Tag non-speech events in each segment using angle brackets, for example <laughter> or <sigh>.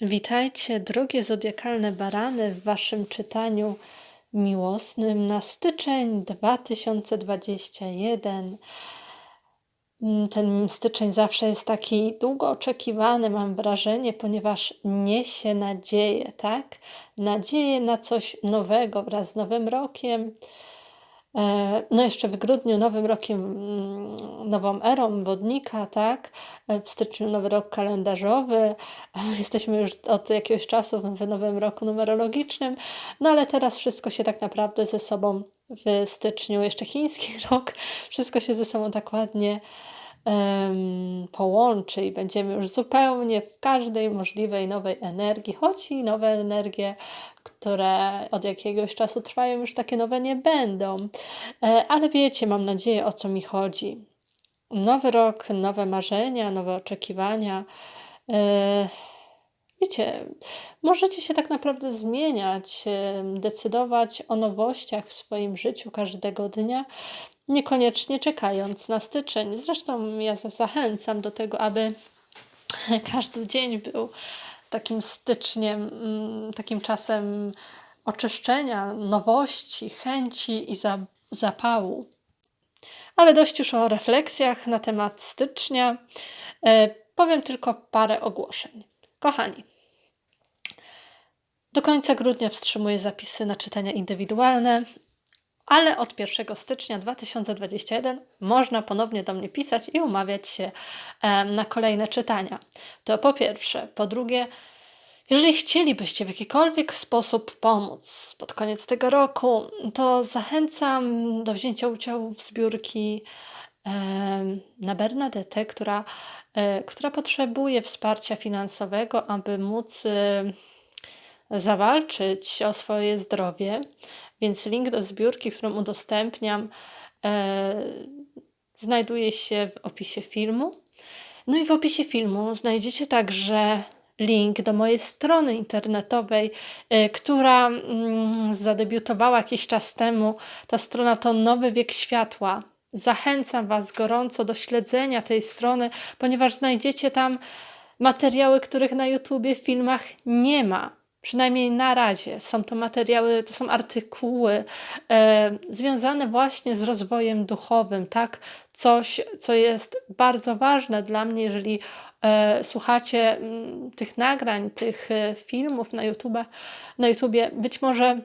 Witajcie, drogie zodiakalne barany, w Waszym czytaniu miłosnym na styczeń 2021. Mm, Ten styczeń zawsze jest taki długo oczekiwany, mam wrażenie, ponieważ niesie nadzieję, tak? Nadzieję na coś nowego wraz z Nowym Rokiem. E, no jeszcze w grudniu nowym rokiem, mm, nową erą wodnika, tak? E, w styczniu nowy rok kalendarzowy. <laughs> Jesteśmy już od jakiegoś czasu w nowym roku numerologicznym, no ale teraz wszystko się tak naprawdę ze sobą w styczniu, jeszcze chiński <laughs> rok, wszystko się ze sobą tak ładnie połączy i będziemy już zupełnie w każdej możliwej nowej energii, choć i nowe energie, które od jakiegoś czasu trwają, już takie nowe nie będą. E, ale wiecie, mam nadzieję, o co mi chodzi. Nowy rok, nowe marzenia, nowe oczekiwania. E, wiecie, możecie się tak naprawdę zmieniać, decydować o nowościach w swoim życiu każdego dnia, niekoniecznie czekając na styczeń. Zresztą ja zachęcam do tego, aby <laughs> każdy dzień był takim styczniem, mm, takim czasem oczyszczenia, nowości, chęci i zapału. Ale dość już o refleksjach na temat stycznia. E, powiem tylko parę ogłoszeń. Kochani, do końca grudnia wstrzymuję zapisy na czytania indywidualne ale od 1 stycznia 2021 można ponownie do mnie pisać i umawiać się na kolejne czytania. To po pierwsze. Po drugie, jeżeli chcielibyście w jakikolwiek sposób pomóc pod koniec tego roku, to zachęcam do wzięcia udziału w zbiórki na Bernadette, która, e, która potrzebuje wsparcia finansowego, aby móc zawalczyć o swoje zdrowie. Więc link do zbiórki, którą udostępniam, e, znajduje się w opisie filmu. No i w opisie filmu znajdziecie także link do mojej strony internetowej, e, która mm, zadebiutowała jakiś czas temu. Ta strona to Nowy Wiek Światła. Zachęcam Was gorąco do śledzenia tej strony, ponieważ znajdziecie tam materiały, których na YouTubie w filmach nie ma. Przynajmniej na razie są to materiały, to są artykuły e, związane właśnie z rozwojem duchowym, tak? Coś, co jest bardzo ważne dla mnie, jeżeli e, słuchacie m, mm, tych nagrań, tych e, filmów na YouTube, na YouTubie, być może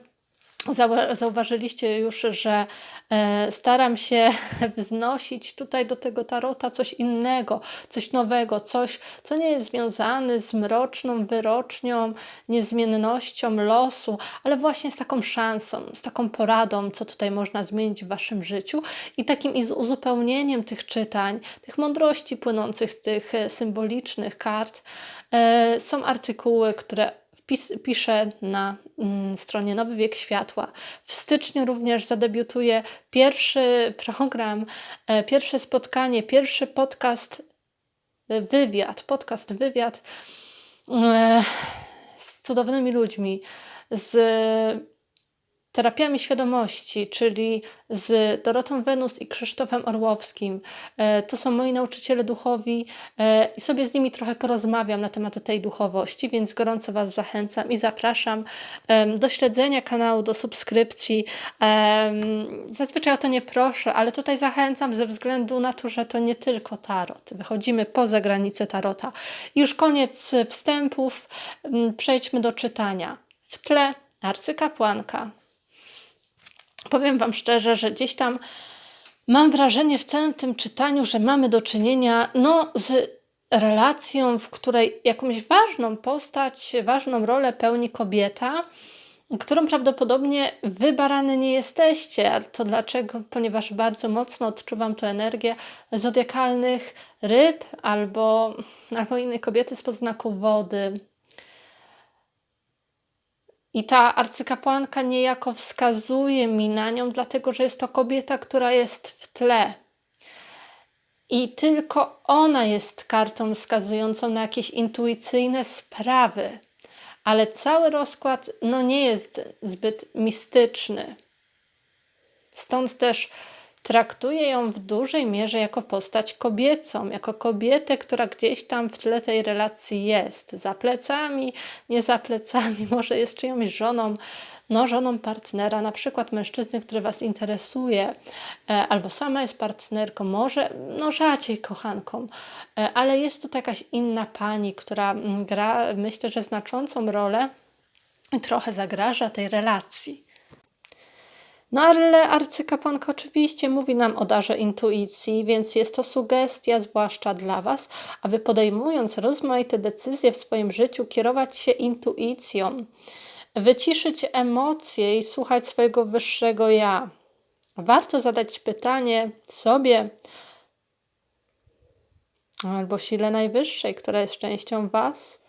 Zauważyliście już, że e, staram się <laughs> wznosić tutaj do tego tarota coś innego, coś nowego, coś, co nie jest związane z mroczną wyrocznią, niezmiennością losu, ale właśnie z taką szansą, z taką poradą, co tutaj można zmienić w waszym życiu i takim i z uzupełnieniem tych czytań, tych mądrości płynących z tych e, symbolicznych kart. E, są artykuły, które Pis, piszę na mm, stronie Nowy Wiek Światła. W styczniu również zadebiutuje pierwszy program, e, pierwsze spotkanie, pierwszy podcast, e, wywiad, podcast, wywiad e, z cudownymi ludźmi, z terapiami świadomości, czyli z Dorotą Wenus i Krzysztofem Orłowskim. E, to są moi nauczyciele duchowi e, i sobie z nimi trochę porozmawiam na temat tej duchowości, więc gorąco Was zachęcam i zapraszam do śledzenia kanału, do subskrypcji. Zazwyczaj o to nie proszę, ale tutaj zachęcam ze względu na to, że to nie tylko tarot. Wychodzimy poza granicę tarota. Już koniec wstępów, przejdźmy do czytania. W tle arcykapłanka powiem Wam szczerze, że gdzieś tam mam wrażenie w całym tym czytaniu, że mamy do czynienia no, z relacją, w której jakąś ważną postać, ważną rolę pełni kobieta, którą prawdopodobnie wy barany nie jesteście. A to dlaczego? Ponieważ bardzo mocno odczuwam tę energię zodiakalnych ryb albo, albo innej kobiety z podznaku wody. I ta arcykapłanka niejako wskazuje mi na nią, dlatego że jest to kobieta, która jest w tle. I tylko ona jest kartą wskazującą na jakieś intuicyjne sprawy, ale cały rozkład no, nie jest zbyt mistyczny. Stąd też traktuje ją w dużej mierze jako postać kobiecą, jako kobietę, która gdzieś tam w tle tej relacji jest. Za plecami, nie za plecami, <laughs> może jest czyjąś żoną, no, żoną partnera, na przykład mężczyzny, który Was interesuje, e, albo sama jest partnerką, może, no rzadziej kochanką, e, ale jest to jakaś inna pani, która mm, gra, myślę, że znaczącą rolę trochę zagraża tej relacji. No ale arcykapłanka oczywiście mówi nam o darze intuicji, więc jest to sugestia zwłaszcza dla Was, aby podejmując rozmaite decyzje w swoim życiu, kierować się intuicją, wyciszyć emocje i słuchać swojego wyższego ja. Warto zadać pytanie sobie albo sile najwyższej, która jest częścią Was,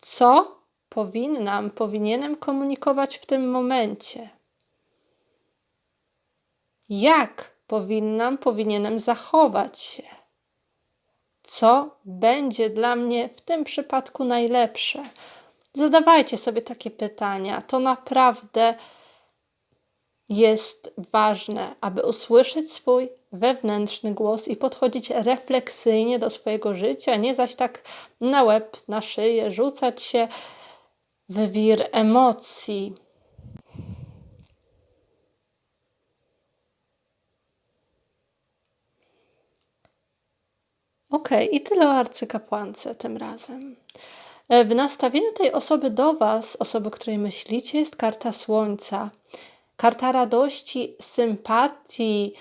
co powinnam, powinienem komunikować w tym momencie jak powinnam, powinienem zachować się. Co będzie dla mnie w tym przypadku najlepsze? Zadawajcie sobie takie pytania. To naprawdę jest ważne, aby usłyszeć swój wewnętrzny głos i podchodzić refleksyjnie do swojego życia, nie zaś tak na łeb, na szyję, rzucać się w wir emocji. Okej, i tyle o arcykapłance tym razem. E, w nastawieniu tej osoby do Was, osoby, której myślicie, jest karta Słońca. Karta radości, sympatii,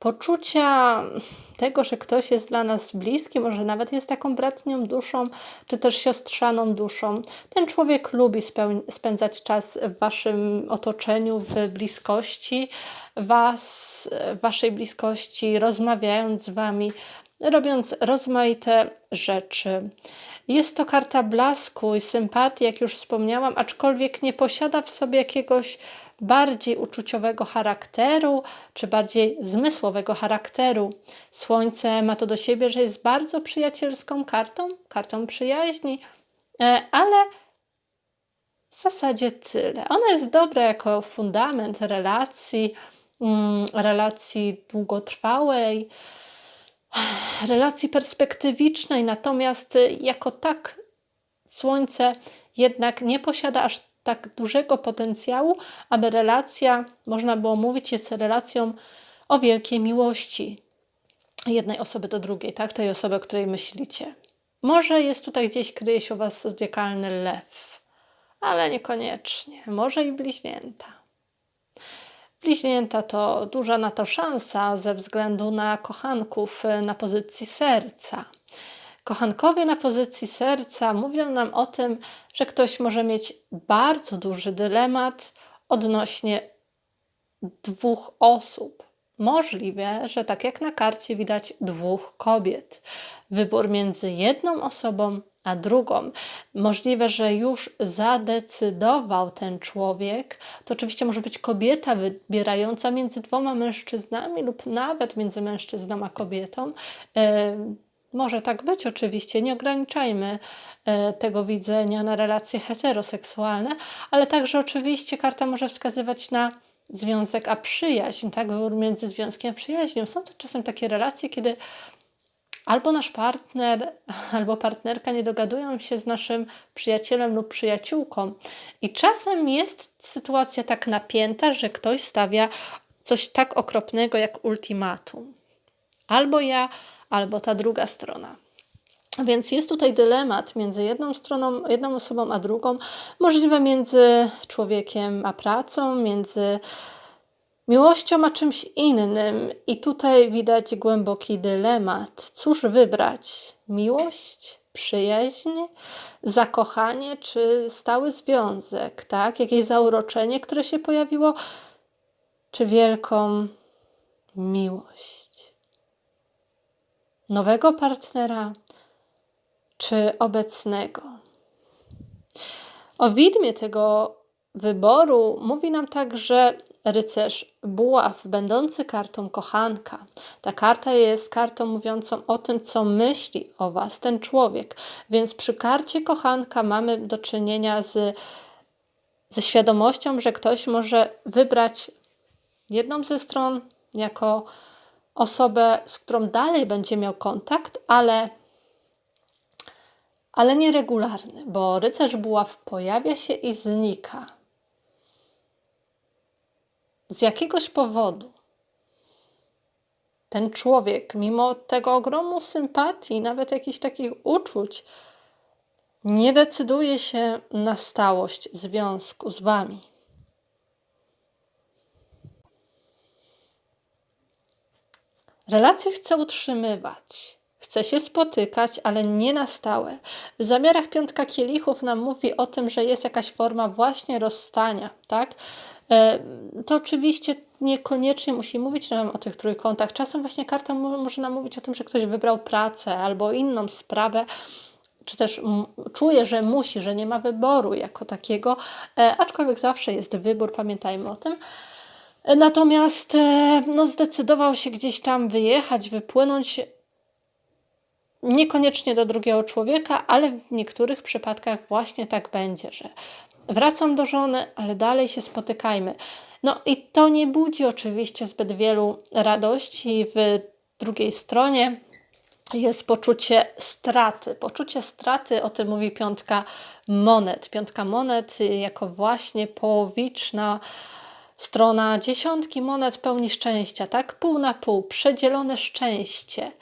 poczucia tego, że ktoś jest dla nas bliski, może nawet jest taką bratnią duszą, czy też siostrzaną duszą. Ten człowiek lubi spędzać czas w Waszym otoczeniu, w bliskości Was, w Waszej bliskości, rozmawiając z Wami, robiąc rozmaite rzeczy. Jest to karta blasku i sympatii, jak już wspomniałam, aczkolwiek nie posiada w sobie jakiegoś bardziej uczuciowego charakteru, czy bardziej zmysłowego charakteru. Słońce ma to do siebie, że jest bardzo przyjacielską kartą, kartą przyjaźni, e, ale w zasadzie tyle. Ona jest dobra jako fundament relacji, mm, relacji długotrwałej, relacji perspektywicznej, natomiast jako tak Słońce jednak nie posiada aż tak dużego potencjału, aby relacja, można było mówić, jest relacją o wielkiej miłości jednej osoby do drugiej, tak? Tej osoby, o której myślicie. Może jest tutaj gdzieś, kryje się u Was zodiakalny lew, ale niekoniecznie. Może i bliźnięta. Bliźnięta to duża na to szansa ze względu na kochanków na pozycji serca. Kochankowie na pozycji serca mówią nam o tym, że ktoś może mieć bardzo duży dylemat odnośnie dwóch osób. Możliwe, że tak jak na karcie widać dwóch kobiet. Wybór między jedną osobą a drugą. Możliwe, że już zadecydował ten człowiek. To oczywiście może być kobieta wybierająca między dwoma mężczyznami lub nawet między mężczyzną a kobietą. Może tak być oczywiście, nie ograniczajmy e, tego widzenia na relacje heteroseksualne, ale także oczywiście karta może wskazywać na związek a przyjaźń, tak, wybór między związkiem a przyjaźnią. Są to czasem takie relacje, kiedy albo nasz partner, <laughs> albo partnerka nie dogadują się z naszym przyjacielem lub przyjaciółką. I czasem jest sytuacja tak napięta, że ktoś stawia coś tak okropnego jak ultimatum. Albo ja, albo ta druga strona. Więc jest tutaj dylemat między jedną stroną, jedną osobą a drugą, możliwe między człowiekiem a pracą, między miłością a czymś innym. I tutaj widać głęboki dylemat. Cóż wybrać? Miłość? Przyjaźń, zakochanie czy stały związek, tak? Jakieś zauroczenie, które się pojawiło, czy wielką miłość nowego partnera czy obecnego. O widmie tego wyboru mówi nam także rycerz buław, będący kartą kochanka. Ta karta jest kartą mówiącą o tym, co myśli o Was ten człowiek. Więc przy karcie kochanka mamy do czynienia z, ze świadomością, że ktoś może wybrać jedną ze stron jako osobę, z którą dalej będzie miał kontakt, ale, ale nieregularny, bo rycerz buław pojawia się i znika. Z jakiegoś powodu ten człowiek, mimo tego ogromu sympatii, nawet jakichś takich uczuć, nie decyduje się na stałość związku z wami. Relacje chce utrzymywać, chce się spotykać, ale nie na stałe. W zamiarach piątka kielichów nam mówi o tym, że jest jakaś forma właśnie rozstania, tak? E, to oczywiście niekoniecznie musi mówić nam o tych trójkątach. Czasem właśnie karta może nam mówić o tym, że ktoś wybrał pracę albo inną sprawę, czy też czuje, że musi, że nie ma wyboru jako takiego, e, aczkolwiek zawsze jest wybór, pamiętajmy o tym. E, natomiast no, zdecydował się gdzieś tam wyjechać, wypłynąć, niekoniecznie do drugiego człowieka, ale w niektórych przypadkach właśnie tak będzie, że Wracam do żony, ale dalej się spotykajmy. No i to nie budzi oczywiście zbyt wielu radości. W drugiej stronie jest poczucie straty. Poczucie straty, o tym mówi piątka monet. Piątka monet jako właśnie połowiczna Strona dziesiątki monet pełni szczęścia, tak? Pół na pół, przedzielone szczęście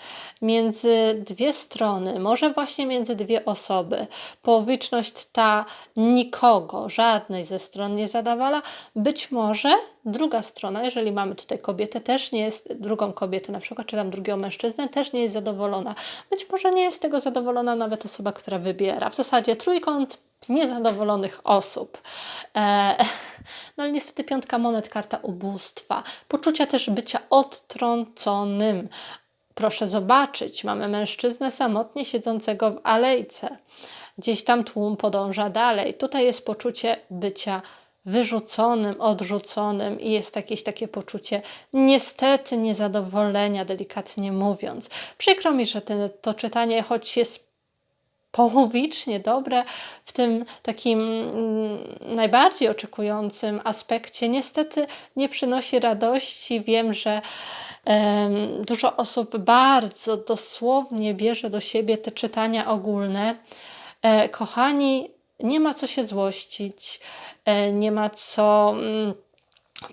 między dwie strony, może właśnie między dwie osoby. Połowiczność ta nikogo, żadnej ze stron nie zadawala. Być może druga strona, jeżeli mamy tutaj kobietę, też nie jest, drugą kobietę na przykład, czy tam drugiego mężczyznę, też nie jest zadowolona. Być może nie jest tego zadowolona nawet osoba, która wybiera. W zasadzie trójkąt niezadowolonych osób. E, <laughs> no ale niestety piątka monet, karta ubóstwa, poczucia też bycia odtrąconym. Proszę zobaczyć, mamy mężczyznę samotnie siedzącego w alejce. Gdzieś tam tłum podąża dalej. Tutaj jest poczucie bycia wyrzuconym, odrzuconym i jest jakieś takie poczucie niestety niezadowolenia, delikatnie mówiąc. Przykro mi, że ten, to czytanie, choć jest połowicznie dobre w tym takim mm, najbardziej oczekującym aspekcie. Niestety nie przynosi radości. Wiem, że dużo osób bardzo dosłownie bierze do siebie te czytania ogólne. E, kochani, nie ma co się złościć, e, nie ma co mm,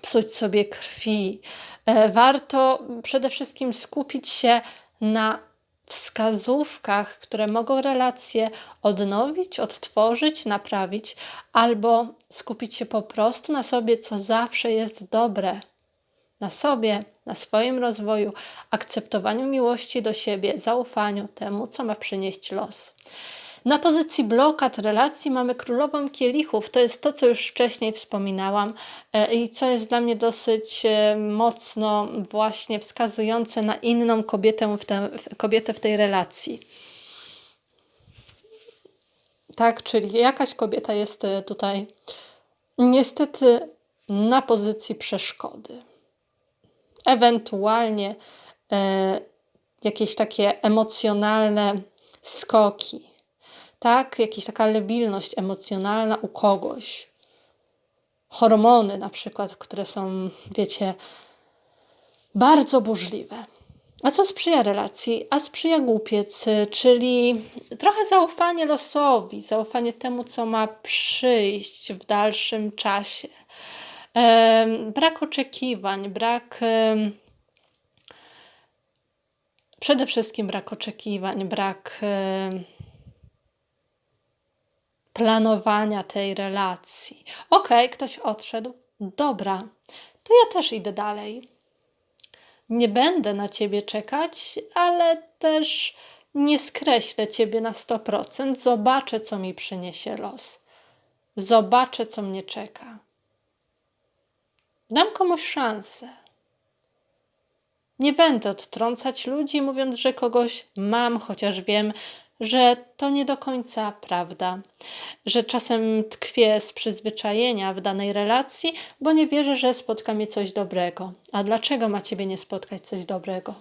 psuć sobie krwi. E, warto przede wszystkim skupić się na wskazówkach, które mogą relacje odnowić, odtworzyć, naprawić, albo skupić się po prostu na sobie, co zawsze jest dobre. Na sobie, na swoim rozwoju, akceptowaniu miłości do siebie, zaufaniu temu, co ma przynieść los. Na pozycji blokad relacji mamy królową kielichów. To jest to, co już wcześniej wspominałam e, i co jest dla mnie dosyć e, mocno właśnie wskazujące na inną kobietę w, te, kobietę w tej relacji. Tak, czyli jakaś kobieta jest e, tutaj niestety na pozycji przeszkody. Ewentualnie e, jakieś takie emocjonalne skoki, tak, jakaś taka lebilność emocjonalna u kogoś. Hormony na przykład, które są, wiecie, bardzo burzliwe. A co sprzyja relacji? A sprzyja głupiec, czyli trochę zaufanie losowi, zaufanie temu, co ma przyjść w dalszym czasie. brak oczekiwań, brak. przede wszystkim brak oczekiwań, brak planowania tej relacji. Ok, ktoś odszedł, dobra, to ja też idę dalej. Nie będę na ciebie czekać, ale też nie skreślę ciebie na 100%. Zobaczę, co mi przyniesie los. Zobaczę, co mnie czeka. Dam komuś szansę. Nie będę odtrącać ludzi, mówiąc, że kogoś mam, chociaż wiem, że to nie do końca prawda, że czasem tkwię z przyzwyczajenia w danej relacji, bo nie wierzę, że spotka mnie coś dobrego. A dlaczego ma ciebie nie spotkać coś dobrego?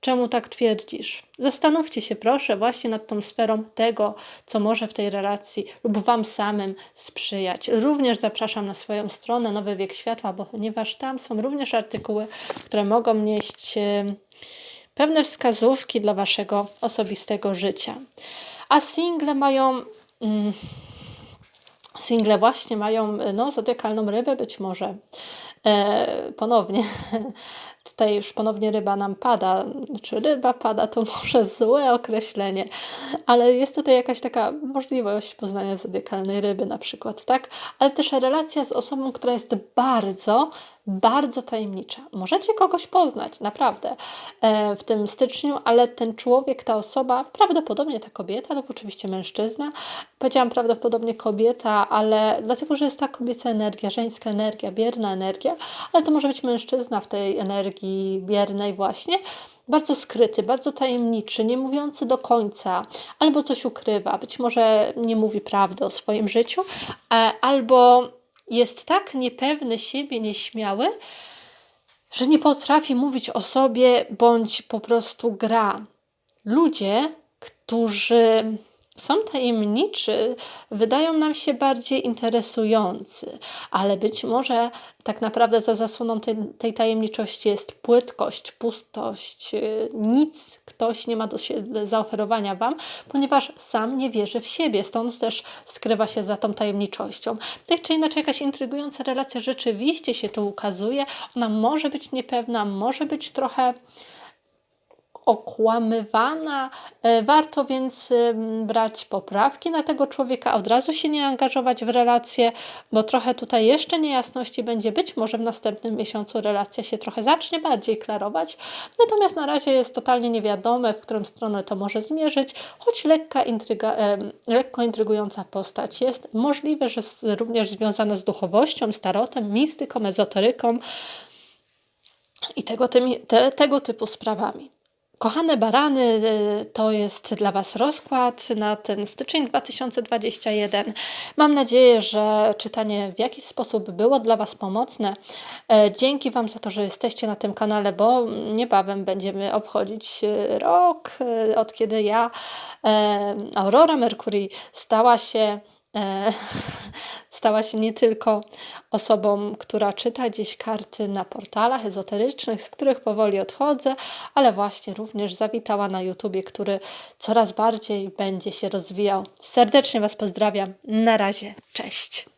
Czemu tak twierdzisz? Zastanówcie się proszę właśnie nad tą sferą tego, co może w tej relacji lub Wam samym sprzyjać. Również zapraszam na swoją stronę Nowy Wiek Światła, bo ponieważ tam są również artykuły, które mogą nieść pewne wskazówki dla Waszego osobistego życia. A single mają. Mm, single właśnie mają no, zodiakalną rybę być może. E, ponownie <laughs> Tutaj już ponownie ryba nam pada. Czy ryba pada to <laughs> może złe określenie, ale jest tutaj jakaś taka możliwość poznania zodiakalnej ryby na przykład, tak? Ale też relacja z osobą, która jest bardzo, bardzo tajemnicza. Możecie kogoś poznać, naprawdę, e, w tym styczniu, ale ten człowiek, ta osoba, prawdopodobnie ta kobieta, lub oczywiście mężczyzna, powiedziałam prawdopodobnie kobieta, ale dlatego, że jest ta kobieca energia, żeńska energia, bierna energia, ale to może być mężczyzna w tej energii biernej właśnie, bardzo skryty, bardzo tajemniczy, nie mówiący do końca, albo coś ukrywa, być może nie mówi prawdy o swoim życiu, e, albo jest tak niepewny siebie, nieśmiały, że nie potrafi mówić o sobie, bądź po prostu gra. Ludzie, którzy są tajemniczy, wydają nam się bardziej interesujący, ale być może tak naprawdę za zasłoną tej, tej tajemniczości jest płytkość, pustość, y, nic ktoś nie ma do zaoferowania Wam, ponieważ sam nie wierzy w siebie, stąd też skrywa się za tą tajemniczością. Tak czy inaczej, jakaś intrygująca relacja rzeczywiście się tu ukazuje, ona może być niepewna, może być trochę okłamywana. E, warto więc brać poprawki na tego człowieka, od razu się nie angażować w relację, bo trochę tutaj jeszcze niejasności będzie. Być może w następnym miesiącu relacja się trochę zacznie bardziej klarować. Natomiast na razie jest totalnie niewiadome, w którą stronę to może zmierzyć, choć lekka intryga, lekko intrygująca postać jest. Możliwe, że również związana z duchowością, starotem, mistyką, ezoteryką i tego, tymi, te, tego typu sprawami. Kochane barany, y, to jest dla Was rozkład na ten styczeń 2021. Mam nadzieję, że czytanie w jakiś sposób było dla Was pomocne. E, dzięki Wam za to, że jesteście na tym kanale, bo niebawem będziemy obchodzić y, rok, y, od kiedy ja, e, Aurora Mercury, stała się E, <laughs> stała się nie tylko osobą, która czyta gdzieś karty na portalach ezoterycznych, z których powoli odchodzę, ale właśnie również zawitała na YouTubie, który coraz bardziej będzie się rozwijał. Serdecznie Was pozdrawiam. Na razie. Cześć.